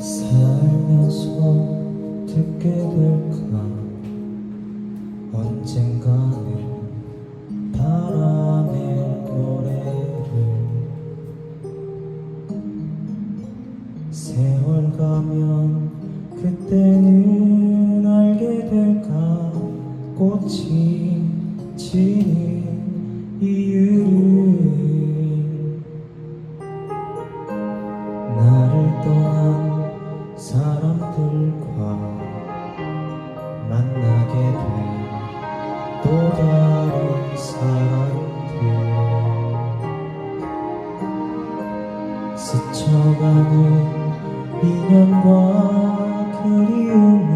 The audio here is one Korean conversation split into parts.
살면서 지는 이유를 나를 떠난 사람들과 만나게 된 또 다른 사람들. 스쳐가는 인연과 그리움은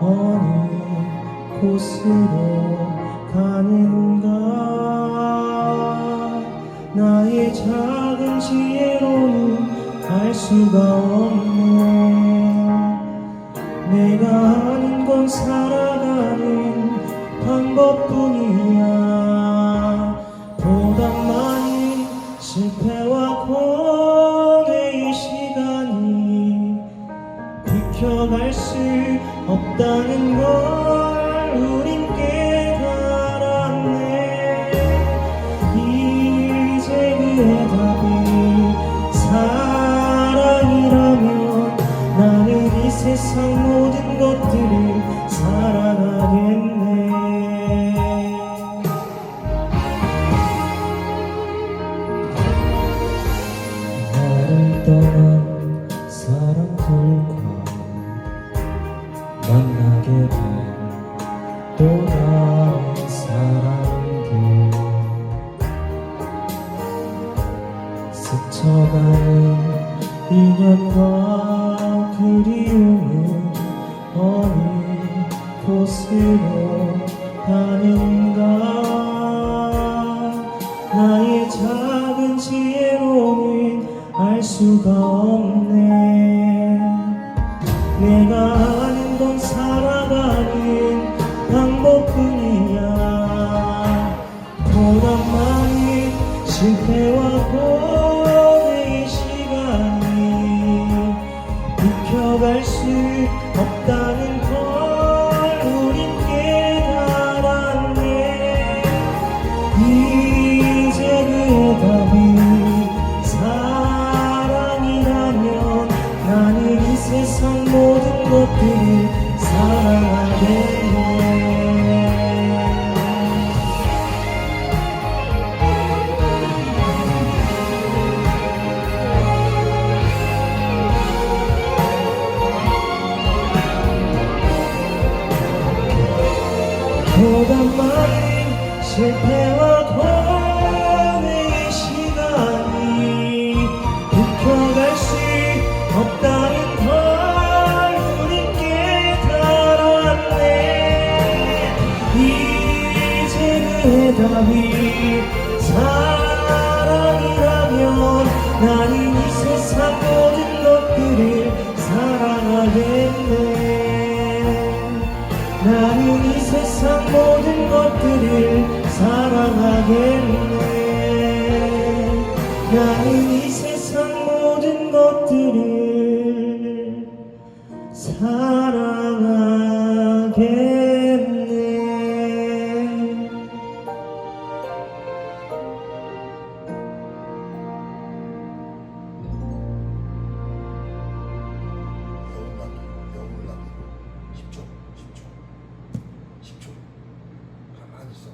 어느 곳으로 가는가 나의 작은 지혜로는 알 수가 없네. 내가 아는 건 살아가는 방법뿐이야. 보다 많은 실패와 고뇌의 시간이 비켜갈 수 없다는 걸 세상 모든 것들을 사랑하겠네. 나를 떠난 사람들과 만나게 된 또 다른 사람들. 스쳐가는 인연과 그리움은 어느 곳으로 가는가? 나의 작은 지혜로는 알 수가 없네. 내가 비켜갈 수 없다는 걸 우린 깨달았네. 이제 그의 답이 사랑이라면 나는 이 세상 모든 것들을 사랑하겠네 많은 실패와 고뇌의 시간이 비켜갈 수 없다는 걸 우린 깨달았네. 이제 그의 답이 사랑이라면 나는 이 세상 모든 나는 이 세상 모든 것들을 사랑하겠네. 여운 남기고 여운 남기고 10초 10초. 10초 가만히 있어